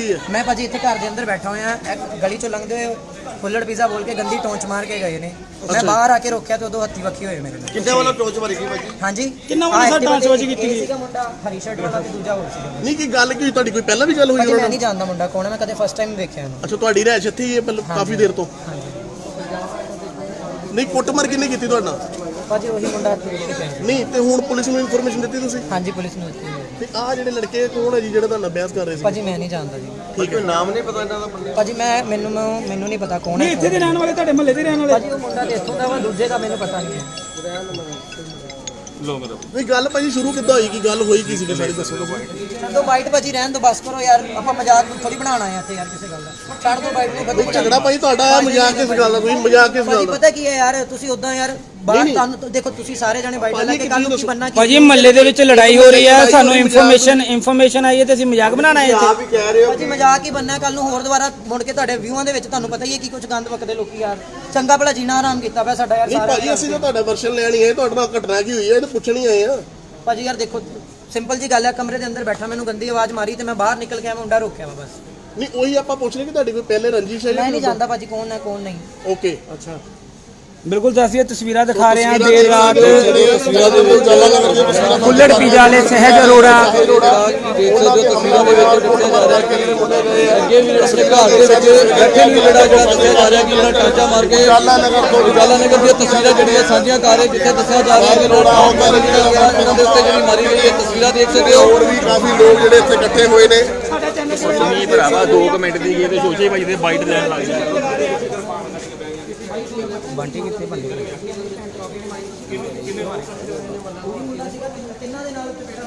ਕੀ ਹੈ। ਮੈਂ ਭਾਜੀ ਇੱਥੇ ਘਰ ਦੇ ਅੰਦਰ ਬੈਠਾ ਹੋਇਆ ਇੱਕ ਗਲੀ ਚੋਂ ਲੰਘਦੇ ਹੋਏ ਫੁੱਲੜ ਪੀਜ਼ਾ ਬੋਲ ਕੇ ਗੰਦੀ ਟੌਂਚ ਮਾਰ ਕੇ ਗਏ ਨੇ। ਮੈਂ ਬਾਹਰ ਆ ਕੇ ਰੋਕਿਆ ਤੇ ਉਦੋਂ ਹੱਥੀ ਵੱਖੀ ਹੋਏ ਮੇਰੇ ਨਾਲ। ਕਿੰਨੇ ਵਾਲਾ ਟੋਚ ਮਾਰੀ ਗਈ ਭਾਜੀ? ਹਾਂਜੀ। ਕਿੰਨਾ ਵੱਡਾ ਆਹ ਟੌਂਚ ਵੱਜੀ ਕੀਤੀ? ਸੀਗਾ ਮੁੰਡਾ ਹਰੀ ਸ਼ਰਟ ਵਾਲਾ ਤੇ ਦੂਜਾ ਹੋਰ ਸੀਗਾ। ਨਹੀਂ ਕੀ ਗੱਲ ਕੀ ਹੋਈ? ਤੁਹਾਡੀ ਕੋਈ ਪਹਿਲਾਂ ਵੀ ਗੱਲ ਹੋਈ ਭਾਜੀ ਉਹਨਾਂ ਮੈਂ ਨਾਲ? ਨਹੀਂ ਜਾਣਦਾ ਮੁੰਡਾ ਕੌਣ ਹੈ ਮੈਂ ਕਦੇ ਫਸਟ ਟਾਈਮ ਵੇਖਿਆ ਇਹਨੂੰ ਅੱਛਾ ਤੁਹਾਡੀ ਰਹਿਸ਼ ਇੱਥੇ ਹੀ ਹੈ ਪਹਿਲਾਂ ਕਾਫੀ ਦੇਰ ਤੋਂ? ਨਹੀਂ ਕੁੱਟਮਾਰ ਕਿੰਨੇ ਕੀਤੀ ਤੁਹਾਡਾ ਭਾਜੀ ਉਹੀ ਮੁੰਡਾ ਇੱਥੇ ਵੇਖ ਕੇ ਪਿਆ ਸੀ। ਨਹੀਂ ਤੇ ਹੁਣ ਪੁਲਿਸ ਨੂੰ ਇਨਫੋਰਮੇਸ਼ਨ ਦਿੱਤੀ ਤੁਸੀਂ? ਹਾਂਜੀ ਪੁਲਿਸ ਨੂੰ ਦਿੱਤੀ ਹੋਈ ਹੈ। ਤੇ ਆਹ ਜਿਹੜੇ ਲੜਕੇ ਕੌਣ ਹੈ ਜੀ ਜਿਹੜੇ ਤੁਹਾਨੂੰ ਅਭਿਆਸ ਕਰ ਰਹੇ ਸੀ? ਭਾਜੀ ਮੈਂ ਨਹੀਂ ਜਾਣਦਾ ਜੀ। ਠੀਕ ਹੈ। ਨਾਮ ਨਹੀਂ ਪਤਾ ਇਹਨਾਂ ਦਾ ਬੰਦੇ ਭਾਜੀ ਮੈਂ ਮੈਨੂੰ ਮੈਨੂੰ ਨਹੀਂ ਪਤਾ ਕੌਣ ਨਹੀਂ ਹੈ ਇੱਥੇ ਦੇ ਰਹਿਣ ਵਾਲੇ ਤੁਹਾਡੇ ਮਹੱਲੇ ਦੇ ਰਹਿਣ ਵਾਲੇ। ਭਾਜੀ ਉਹ ਮੁੰਡਾ ਤੇ ਇੱਥੋਂ ਦਾ ਵਾ ਦੂਜੇ ਦਾ ਮੈਨੂੰ ਪਤਾ ਨਹੀਂ ਹੈ। ਨਹੀਂ ਗੱਲ ਭਾਜੀ ਸ਼ੁਰੂ ਕਿੱਦਾਂ ਹੋਈ? ਕੀ ਗੱਲ ਹੋਈ? ਕੀ ਸੀ ਸਾਰੀ ਦੱਸੋ ਤੁਸੀਂ ਛੱਡ ਦੋ ਬਾਈਟ ਭਾਜੀ ਰਹਿਣ ਦੋ ਬਸ ਕਰੋ ਯਾਰ। ਆਪਾਂ ਮਜ਼ਾਕ ਥੋੜੀ ਬਣਾਉਣਾ ਹੈ ਇੱਥੇ ਯਾਰ ਕਿਸੇ ਗੱਲ ਦਾ। ਛੱਡ ਦੋ ਬਾਈਟ ਨੂੰ ਖਤਮ ਝਗੜਾ ਭਾਈ ਤੁਹਾਡਾ ਹੈ ਮਜ਼ਾਕ ਕਿਸ ਗੱਲ ਦਾ? ਕੋਈ ਮਜ਼ਾਕ ਕਿਸ ਗੱਲ ਭਾਜੀ ਦਾ? ਪਤਾ ਕੀ ਹੈ ਯਾਰ? ਤੁਸੀਂ ਉਦਾਂ ਯਾਰ ਬਾਹਰ ਤੁਹਾਨੂੰ ਦੇਖੋ ਤੁਸੀਂ ਸਾਰੇ ਜਾਣੇ ਬਾਈਟ ਲੈ ਕੇ ਕੱਲ ਨੂੰ ਕੀ ਬੰਨਾ ਕੀ ਭਾਜੀ ਮਹੱਲੇ ਦੇ ਵਿੱਚ ਲੜਾਈ ਹੋ ਰਹੀ ਹੈ। ਸਾਨੂੰ ਇਨਫੋਰਮੇਸ਼ਨ ਇਨਫੋਰਮੇਸ਼ਨ ਆਈ ਹੈ ਤੇ ਅਸੀਂ ਮਜ਼ਾਕ ਬਣਾਉਣਾ ਹੈ ਇੱਥੇ। ਆਪ ਹੀ ਕਹਿ ਰਹੇ ਹੋ ਭਾਜੀ ਮਜ਼ਾਕ ਹੀ ਬੰਨਾ ਕੱਲ ਨੂੰ ਹੋਰ ਦੁਬਾਰਾ ਮੁੜ ਕੇ ਤੁਹਾਡੇ ਵਿਊਆਂ ਦੇ ਵਿੱਚ ਤੁਹਾਨੂੰ ਪਤਾ ਹੀ ਹੈ ਕੀ ਕੁਝ ਗੰਦ ਵਕਦੇ ਲੋਕੀ ਯਾਰ। ਚੰਗਾ ਭਲਾ ਜੀਣਾ ਆਰਾਮ ਕੀਤਾ ਪਿਆ ਸਾਡਾ ਯਾਰ ਨਹੀਂ ਸਾਰਾ ਭਾਜੀ ਅਸੀਂ ਤਾਂ ਤੁਹਾਡਾ ਵਰਸ਼ਨ ਲੈਣੀ ਹੈ ਤੁਹਾਡੇ ਨਾਲ ਘਟਨਾ ਕੀ ਹੋਈ ਹੈ? ਇਹ ਤਾਂ ਪੁੱਛਣ ਹੀ ਆਏ ਆ। ਭਾਜੀ ਯਾਰ ਦੇਖੋ ਸਿੰਪਲ ਜੀ ਗੱਲ ਹੈ ਕਮਰੇ ਦੇ ਅੰਦਰ ਬੈਠਾ ਮੈਨੂੰ ਗੰਦੀ ਆਵਾਜ਼ ਮਾਰੀ ਤੇ ਮੈਂ ਬਾਹਰ ਨਿਕਲ ਕੇ ਆ ਮੁੰਡਾ ਰੋਕਿਆ ਵਾ ਬਸ। ਨਹੀਂ ਉਹੀ ਆਪਾਂ ਪੁੱਛ ਰਹੇ ਕਿ ਤੁਹਾਡੀ ਕੋਈ ਪਹਿਲੇ ਰੰਜਿਸ਼ ਹੈ ਮੈਂ ਨਹੀਂ ਜਾਣਦਾ ਭਾਜੀ ਕੌਣ ਹੈ ਕੌਣ ਨਹੀਂ। ਓਕੇ ਅੱਛਾ। ਬਿਲਕੁਲ ਇਹ ਤਸਵੀਰਾਂ ਦਿਖਾ ਰਹੇ ਹਾਂ ਦੇਰ ਰਾਤ ਤਸਵੀਰਾਂ ਦੇ ਵਿੱਚ ਦੀਆਂ ਤਸਵੀਰਾਂ ਕੁੱਲੜ ਪੀਜ਼ਾ ਵਾਲੇ ਸਹਿਜ ਅਰੋੜਾ। ਦੇਖ ਸਕਦੇ ਹੋ ਤਸਵੀਰਾਂ ਦੇ ਵਿੱਚ ਦੱਸਿਆ ਜਾ ਰਿਹਾ ਕਿ ਮੁੰਡੇ ਦੇ ਅੱਗੇ ਵੀ ਆਪਣੇ ਘਰ ਦੇ ਵਿੱਚ ਬੈਠੇ ਨੂੰ ਜਿਹੜਾ ਜਿਹੜਾ ਦੱਸਿਆ ਜਾ ਰਿਹਾ ਕਿ ਜਿਹੜਾ ਟਾਂਚਾ ਮਾਰ ਕੇ ਜਾਲਾ ਨਗਰ ਤੋਂ ਉਜਾਲਾ ਨਗਰ ਦੀਆਂ ਤਸਵੀਰਾਂ ਜਿਹੜੀਆਂ ਸਾਂਝੀਆਂ ਕਰ ਰਹੇ ਜਿੱਥੇ ਦੱਸਿਆ ਜਾ ਰਿਹਾ ਕਿ ਲੋਕ ਆਉਂਦਾ ਜਿਹੜਾ ਇਹਨਾਂ ਦੇ ਉੱਤੇ ਜਿਹੜੀ ਮਾਰੀ ਗਈ ਹੈ ਤਸਵੀਰਾਂ ਦੇਖ ਸਕਦੇ ਹੋ। ਹੋਰ ਵੀ ਕਾਫੀ ਲੋਕ ਜਿਹੜੇ ਇੱਥੇ ਇਕੱਠੇ ਹੋਏ ਨੇ। ਨਹੀਂ ਭਰਾਵਾ 2 ਮਿੰਟ ਦੀ ਗਈ ਤੇ ਸੋਚੇ ਭਾਈ ਦੇ ਬਾਈਟ ਲੈਣ ਲੱਗ ਬੰਟੀ ਕਿੱਥੇ ਬੰਦੇ ਤਿੰਨਾਂ ਦੇ ਨਾਲ ਚਪੇੜਾ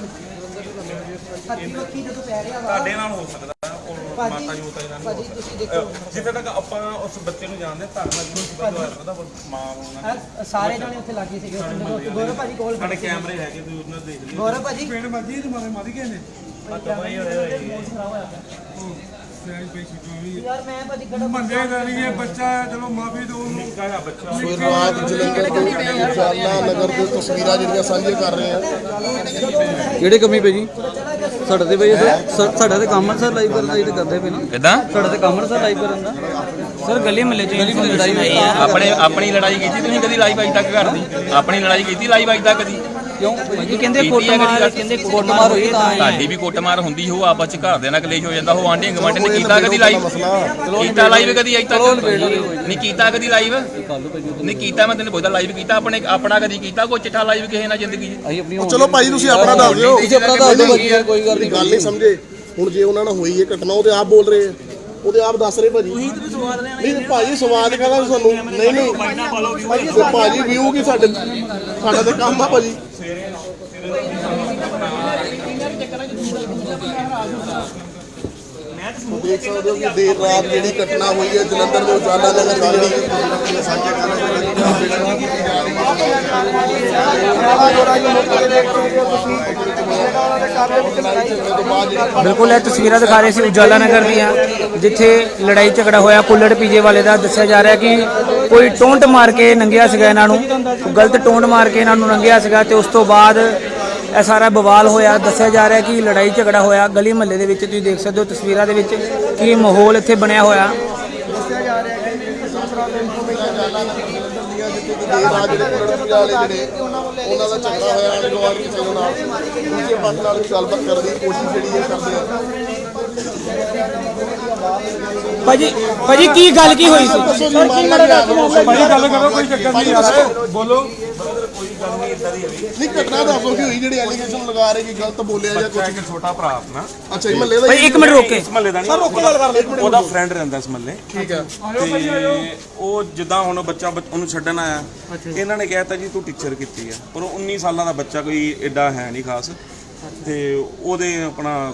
ਹੱਥੀ ਵੱਖੀ ਜਦੋਂ ਪੈ ਰਿਹਾ ਵਾ ਤੁਹਾਡੇ ਨਾਲ ਹੋ ਸਕਦਾ ਉਹ ਭਾਜੀ ਮਾਤਾ ਜੀ ਉਤਾ ਇਹਨਾਂ ਭਾਜੀ ਤੁਸੀਂ ਦੇਖੋ। ਨੂੰ ਜਿੱਥੇ ਤੱਕ ਆਪਾਂ ਉਸ ਬੱਚੇ ਨੂੰ ਜਾਣਦੇ ਸਿੱਧਾ ਹੋਇਆ ਮਾਂ ਉਹਨਾਂ ਆਹ ਸਾਰੇ ਜਾਣੇ ਉੱਥੇ ਲੱਗੇ ਸੀਗੇ। ਜਦੋਂ ਗੌਰਵ ਭਾਜੀ ਕੋਲ ਸਾਡੇ ਕੈਮਰੇ ਹੈਗੇ ਤੁਸੀਂ ਉਹਨਾਂ ਨੂੰ ਦੇਖ ਲਿਓ। ਗੌਰਵ ਭਾਜੀ? ਪਿੰਡ ਮਰਜ਼ੀ ਤੇ ਮਾਰੇ ਮਾਰੀ ਗਏ ਨੇ। ਯਾਰ ਮੈਂ ਭਾਜੀ ਖੜਾ ਮੰਦੇ ਦਾ ਨਹੀਂ ਇਹ ਬੱਚਾ ਹੈ ਚਲੋ ਮਾਫੀ ਦਿਓ ਉਹਨੂੰ। ਕਹਾਇਆ ਬੱਚਾ। ਸ਼ੁਰੂਆਤ ਜਲੰਧਰ ਤੋਂ ਜਾਲਾ ਨਗਰ ਦੀਆਂ ਤਸਵੀਰਾਂ ਜਿਹੜੀਆਂ ਸਾਂਝੀਆਂ ਕਰ ਰਹੇ ਆ ਕਿਹੜੇ ਕਮੀ ਪਈ ਜੀ? ਸਾਡਾ ਤੇ ਬਈ ਸਰ ਸਾਡਾ ਤੇ ਕੰਮ ਹੈ ਸਰ ਲਾਈਵ ਕਰਨਾ ਇਹ ਤੇ ਕਰਦੇ ਪਏ ਨਾ। ਕਿਦਾਂ? ਸਾਡਾ ਤੇ ਕੰਮ ਹੈ ਸਰ ਲਾਈਵ ਕਰਨ ਦਾ। ਸਰ ਗਲੀ ਮਹੱਲੇ 'ਚ ਗਲੀ ਵਿੱਚ ਲੜਾਈ ਹੋਈ। ਹੈ ਆਪਣੇ ਆਪਣੀ ਲੜਾਈ ਕੀਤੀ ਤੁਸੀਂ ਕਦੀ ਲਾਈਵ ਅਜ ਤੱਕ ਘਰ ਦੀ? ਆਪਣੀ ਲੜਾਈ ਕੀਤੀ ਲਾਈਵ ਅਜ ਤੱਕ ਕਦੀ ਕਿਉਂ? ਭਾਜੀ ਕਹਿੰਦੇ ਕੀਤੀ ਕੁੱਟ ਹੈ ਕਦੀ ਮਾਰ ਗੱਲ? ਕਹਿੰਦੇ ਕੁੱਟਮਾਰ ਹੋਈ ਤਾਂ ਆਏ ਤੁਹਾਡੀ ਵੀ ਕੁੱਟਮਾਰ ਹੁੰਦੀ ਹੋ ਆਪਸ ਚ ਘਰ ਦੇ ਨਾਲ ਕਲੇਸ਼ ਹੋ ਜਾਂਦਾ ਉਹ ਆਂਢੀ ਗਵਾਂਢੀ ਨੇ ਕੀਤਾ ਕਦੀ ਲਾਈਵ ਕੀਤਾ ਲਾਈਵ ਕਦੀ ਅਜ ਤੱਕ? ਨਹੀਂ ਕੀਤਾ ਕਦੀ ਲਾਈਵ ਨਹੀਂ ਕੀਤਾ ਮੈਂ ਤੈਨੂੰ ਪੁੱਛਦਾ ਲਾਈਵ ਕੀਤਾ ਆਪਣੇ ਆਪਣਾ ਕਦੀ ਕੀਤਾ ਕੋਈ ਚਿੱਠਾ ਲਾਈਵ ਕਿਸੇ ਨਾਲ ਜ਼ਿੰਦਗੀ 'ਚ? ਅਸੀਂ ਆਪਣੀ ਚਲੋ ਭਾਈ ਤੁਸੀਂ ਆਪਣਾ ਦੱਸ ਦਿਓ। ਤੁਸੀਂ ਆਪਣਾ ਦੱਸ ਦਿਓ ਭਾਜੀ ਯਾਰ, ਕੋਈ ਗੱਲ ਨਹੀਂ ਗੱਲ ਨਹੀਂ ਸਮਝੇ। ਹੁਣ ਜੇ ਉਹਨਾਂ ਨਾਲ ਹੋਈ ਹੈ ਘਟਨਾ ਉਹਦੇ ਆਪ ਬੋਲ ਰਹੇ ਆ ਉਹਦੇ ਆਪ ਦੱਸ ਰਹੇ ਭਾਜੀ। ਤੁਸੀਂ ਤੇ ਸਵਾਦ ਲੈਣਾ ਨਹੀਂ ਭਾਜੀ ਸਵਾਦ ਕਹਦਾ ਸਾਨੂੰ। ਨਹੀਂ ਨਹੀਂ। ਭਾਜੀ ਭਾਜੀ ਵਿਊ ਕੀ ਸਾਡੇ ਸਾਡਾ ਤਾਂ ਕੰਮ ਆ ਭਾਜੀ। ਦੇਖ ਸਕਦੇ ਹੋ ਕਿ ਦੇਰ ਰਾਤ ਜਿਹੜੀ ਘਟਨਾ ਹੋਈ ਹੈ ਜਲੰਧਰ ਦੇ ਉਜਾਲਾ ਨਗਰ ਦੀ ਜਿਹੜੀ ਸਾਂਝਾ ਕਰ ਬਿਲਕੁਲ, ਇਹ ਤਸਵੀਰਾਂ ਦਿਖਾ ਰਹੇ ਸੀ ਉਜਾਲਾ ਨਗਰ ਦੀਆਂ, ਜਿੱਥੇ ਲੜਾਈ ਝਗੜਾ ਹੋਇਆ। ਕੁੱਲੜ ਪੀਜੇ ਵਾਲੇ ਦਾ ਦੱਸਿਆ ਜਾ ਰਿਹਾ ਕਿ ਕੋਈ ਟੋਂਟ ਮਾਰ ਕੇ ਨੰਗਿਆ ਸੀਗਾ ਇਹਨਾਂ ਨੂੰ, ਗਲਤ ਟੋਂਟ ਮਾਰ ਕੇ ਇਹਨਾਂ ਨੂੰ ਨੰਗਿਆ ਸੀਗਾ ਤੇ ਉਸ ਤੋਂ ਬਾਅਦ ਇਹ ਸਾਰਾ ਬਵਾਲ ਹੋਇਆ। ਦੱਸਿਆ ਜਾ ਰਿਹਾ ਕਿ ਲੜਾਈ ਝਗੜਾ ਹੋਇਆ, ਗਲੀ ਮਹੱਲੇ ਦੇ ਵਿੱਚ, ਤੁਸੀਂ ਦੇਖ ਸਕਦੇ ਹੋ ਤਸਵੀਰਾਂ ਦੇ ਵਿੱਚ ਕੀ ਮਾਹੌਲ ਇੱਥੇ ਬਣਿਆ ਹੋਇਆ। ਦੇਰ ਰਾਤ ਜਿਹੜੇ ਕੁੜੜ ਵਾਲੇ ਜਿਹੜੇ ਉਹਨਾਂ ਦਾ ਝਗੜਾ ਹੋਇਆ ਆਂਢ ਗੁਆਂਢ ਕਿਸੇ ਦੇ ਨਾਲ ਦੂਜੇ ਪੱਖ ਨਾਲ ਗੱਲਬਾਤ ਕਰਨ ਦੀ ਕੋਸ਼ਿਸ਼ ਜਿਹੜੀ ਹੈ ਕਰਦੇ ਆ। ਭਾਜੀ ਭਾਜੀ ਕੀ ਗੱਲ ਕੀ ਹੋਈ ਸੀ? ਕੀ ਭਾਈ ਗੱਲ ਕਰੋ ਕੋਈ ਚੱਕਰ ਨਹੀਂ ਯਾਰ ਬੋਲੋ। ਨਹੀਂ ਘਟਨਾ ਦੱਸੋ ਕਿ ਹੋਈ? ਜਿਹੜੀ ਐਲੀਗੇਸ਼ਨ ਲਗਾ ਰਹੇ ਕਿ ਗਲਤ ਬੋਲਿਆ ਜਾਂ ਕੁਝ ਇੱਕ ਛੋਟਾ ਭਰਾ ਆਪਣਾ। ਅੱਛਾ ਇਹ ਮੱਲੇ ਦਾ ਭਾਈ ਇੱਕ ਮਿੰਟ ਰੋਕ। ਕੇ ਇਸ ਮਹੱਲੇ ਦਾ ਨਹੀਂ ਉਹਦਾ ਫਰੈਂਡ ਰਹਿੰਦਾ ਇਸ ਮਹੱਲੇ। ਠੀਕ ਹੈ। ਤੇ ਉਹ ਜਿੱਦਾਂ ਹੁਣ ਬੱਚਾ ਬੱਚ- ਉਹਨੂੰ ਛੱਡਣ ਆਇਆ। ਇਹਨਾਂ ਨੇ ਕਹਿਤਾ ਜੀ ਤੂੰ ਟੀਚਰ ਕੀਤੀ ਆ। ਪਰ ਉਹ 19 ਸਾਲਾਂ ਦਾ ਬੱਚਾ ਕੋਈ ਐਡਾ ਹੈ ਨਹੀਂ ਖਾਸ। ਤੇ ਉਹਦੇ ਆਪਣਾ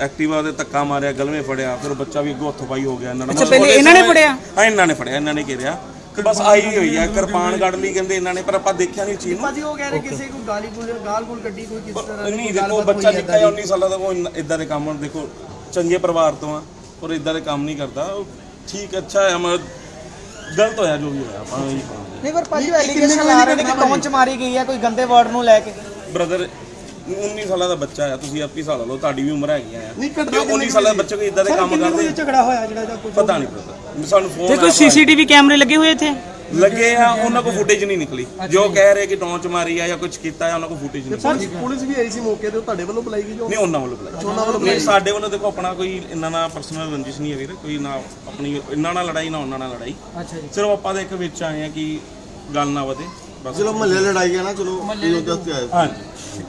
ਐਕਟਿਵਾ ਦੇ ਧੱਕਾ ਮਾਰਿਆ ਗਲਵੇਂ ਫੜਿਆ। ਫਿਰ ਉਹ ਬੱਚਾ ਵੀ ਅੱਗੋਂ ਹੱਥੋਂ ਪਾਈ ਹੋ ਗਿਆ। ਇਹਨਾਂ ਨਾਲ ਅੱਛਾ, ਪਹਿਲੇ ਇਹਨਾਂ ਨੇ ਫੜਿਆ? ਹਾਂ ਇਹਨਾਂ ਨੇ ਫੜਿਆ ਇਹਨਾਂ ਨੇ ਘੇਰਿਆ। ਤੇ ਬਸ ਆਈ ਹੋਈ ਆ ਕਿਰਪਾਨ ਕੱਢ ਲਈ ਕਹਿੰਦੇ ਇਹਨਾਂ ਨੇ ਪਰ ਆਪਾਂ ਦੇਖਿਆ ਨਹੀਂ ਚੀਜ਼ ਨੂੰ। ਉਹ ਕਹਿ ਰਹੇ ਕਿਸੇ ਕੋ ਗਾਲੀ ਗੁਲ ਗਾਲ ਗੁਲ ਕੱਢੀ ਕੋਈ ਕਿਸ ਤਰ੍ਹਾਂ ਨਹੀਂ ਦੇਖੋ ਬੱਚਾ ਨਿੱਕਾ ਜਿਹਾ 19 ਸਾਲਾਂ ਦਾ ਉਹ ਇਦਾਂ ਦੇ ਕੰਮ ਦੇਖੋ ਚੰਗੇ ਪਰਿਵਾਰ ਤੋਂ ਆ ਪਰ ਇਦਾਂ ਦੇ ਕੰਮ ਨਹੀਂ ਕਰਦਾ। ਉਹ ਠੀਕ ਅੱਛਾ ਹੈ ਮਤਲਬ ਗਲਤ ਹੋਇਆ ਜੋ ਵੀ ਹੋਇਆ ਆਪਾਂ ਇਹੀ ਕਹਾਂਗੇ। ਨਹੀਂ ਪਰ ਭਾਜੀ ਐਲੀਗੇਸ਼ਨ ਲਾ ਰਹੇ ਨੇ ਕਿ ਟੌਂਚ ਮਾਰੀ ਗਈ ਹੈ ਕੋਈ ਗੰਦੇ ਵਰਡ ਨੂੰ ਲੈ ਕੇ। ਬ੍ਰਦਰ 19 ਸਾਲਾਂ ਦਾ ਬੱਚਾ ਆ ਤੁਸੀਂ ਆਪੀ ਹਿਸਾਬ ਲਾ ਲਓ ਤੁਹਾਡੀ ਵੀ ਉਮਰ ਹੈਗੀ ਆ। ਨਹੀਂ, ਘਟਨਾ ਤੇ 19 ਸਾਲਾਂ ਦਾ ਬੱਚਾ ਕੋਈ ਇਦਾਂ ਦੇ ਕੰਮ ਕਰਦੇ ਝਗੜਾ ਹੋਇਆ ਜਿਹੜਾ ਜਾਂ ਕੁਝ ਪਤਾ ਨਹੀਂ ਪਤਾ ਸਾਨੂੰ ਫੋਨ ਤੇ ਕੋਈ ਆਇਆ ਸੀਸੀਟੀਵੀ ਕੈਮਰੇ ਲੱਗੇ ਹੋਏ ਇੱਥੇ। ਲੱਗੇ ਆ ਉਹਨਾਂ ਕੋਲ ਫੁਟੇਜ ਨਹੀਂ ਨਿਕਲੀ। ਜੋ ਕਹਿ ਰਹੇ ਕਿ ਟੌਂਚ ਮਾਰੀ ਆ ਜਾਂ ਕੁਝ ਕੀਤਾ ਆ ਉਹਨਾਂ ਕੋਲ ਫੁਟੇਜ ਨਹੀਂ ਪੁਲਿਸ ਪੁਲਿਸ ਵੀ ਆਈ ਸੀ ਮੌਕੇ ਤੇ ਉਹ ਤੁਹਾਡੇ ਵੱਲੋਂ ਬੁਲਾਈ ਗਈ ਜੋ? ਨਹੀਂ ਉਹਨਾਂ ਵੱਲੋਂ ਬੁਲਾਇਆ ਉਹਨਾਂ ਵੱਲੋਂ ਨਹੀਂ ਸਾਡੇ ਵੱਲੋਂ ਦੇਖੋ ਆਪਣਾ ਕੋਈ ਇੰਨਾ ਨਾ ਪਰਸਨਲ ਰੰਜਿਸ਼ ਨਹੀਂ ਹੈ ਵੀਰ ਕੋਈ ਨਾ ਆਪਣੀ ਇੰਨਾ ਨਾਲ ਲੜਾਈ ਨਾ ਉਹਨਾਂ ਨਾਲ ਲੜਾਈ। ਅੱਛਾ ਜੀ। ਸਿਰਫ ਆਪਾਂ ਦੇ ਇੱਕ ਵਿੱਚ ਆਏ ਆ ਕਿ ਗੱਲ ਨਾ ਵਧੇ ਬਸ। ਚਲੋ ਮਹੱਲੇ ਲੜਾਈ ਹੈ ਨਾ ਚਲੋ ਇਹ ਉਹਦੇ ਵਾਸਤੇ ਆਏ। ਹਾਂਜੀ।